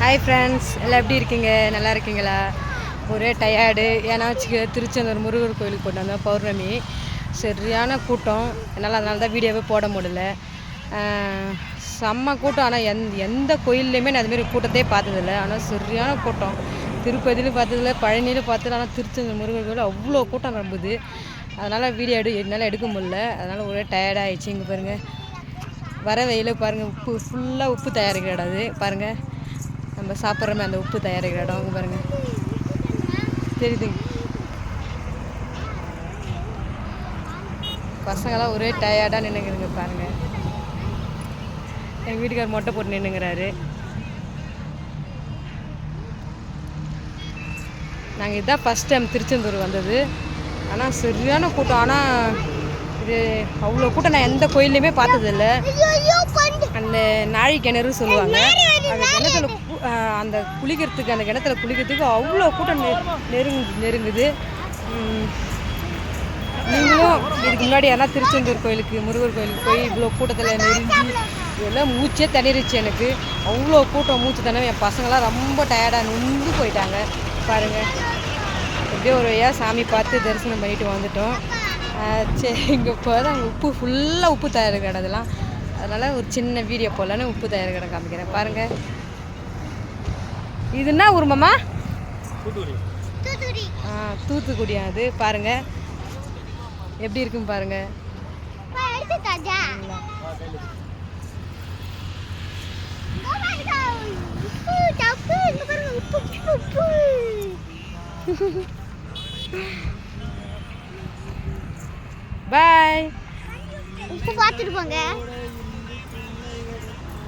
Hi friends எல்லாம் எப்படி இருக்கீங்க? நல்லா இருக்கீங்களா? ஒரே டயர்டு ஏன்னா வச்சுக்க திருச்செந்தூர் முருகர் கோயிலுக்கு போட்டு வந்தோம் பௌர்ணமி. சரியான கூட்டம். என்னால் அதனால தான் வீடியோவே போட முடியல. செம்ம கூட்டம். ஆனால் எந் எந்த கோயில்லையுமே நான் அதுமாரி கூட்டத்தையே பார்த்ததில்ல. ஆனால் சரியான கூட்டம். திருப்பதியிலும் பார்த்ததில்ல பழனியிலும் பார்த்ததில்ல. ஆனால் திருச்செந்தூர் முருகர் கோயில் அவ்வளோ கூட்டம் நம்புது அதனால் வீடியோ எடு என்னால் எடுக்க முடியல. அதனால் ஒரே டயர்டாகிடுச்சு இங்கே பாருங்கள் வர வெயில் பாருங்கள் உப்பு ஃபுல்லாக உப்பு தயாரிக்கிற இடம் அது. பாருங்கள் நம்ம சாப்பிட்றமே அந்த உப்பு தயாரிக்கிற இடம் அங்கே பாருங்கள் தெரியுதுங்க பசங்களாம் ஒரே டயர்டாக நின்றுங்கிறங்க பாருங்கள் எங்கள் வீட்டுக்கார் மொட்டை போட்டு நின்றுங்கிறாரு நாங்கள் இதான் ஃபஸ்ட் டைம் திருச்செந்தூர் வந்தது. ஆனால் சரியான கூட்டம். ஆனால் இது அவ்வளோ கூட்டம் நான் எந்த கோயில்லையுமே பார்த்ததில்ல. அந்த நாழி கிணறு சொல்லுவாங்க. அந்த கிணத்துல அந்த குளிக்கிறதுக்கு அந்த கிணத்துல குளிக்கிறதுக்கு அவ்வளோ கூட்டம் நெ நெருங்கு நெருங்குது. நீங்களும் இதுக்கு முன்னாடி யாரா திருச்செந்தூர் கோயிலுக்கு முருகர் கோயிலுக்கு போய் இவ்வளோ கூட்டத்தில் நெருங்கி இதெல்லாம் மூச்சே தண்ணிருச்சு எனக்கு. அவ்வளோ கூட்டம் மூச்சு தண்ணி என் பசங்களாம் ரொம்ப டயர்டாக நொந்து போயிட்டாங்க. பாருங்கள் எப்படியோ ஒரு வழியாக சாமி பார்த்து தரிசனம் பண்ணிட்டு வந்துட்டோம். சரி இங்கே இப்போ உப்பு ஃபுல்லாக உப்பு தயார் அதெல்லாம். அதனால் ஒரு சின்ன வீடியோ போடலான்னு உப்பு தயார் கடை காமிக்கிறேன். பாருங்கள் இது என்ன ஊருமாம்மா ஆ தூத்துக்குடியா அது. பாருங்கள் எப்படி இருக்குன்னு பாருங்கள் பாய் உப்பு பார்த்துட்டு போங்க.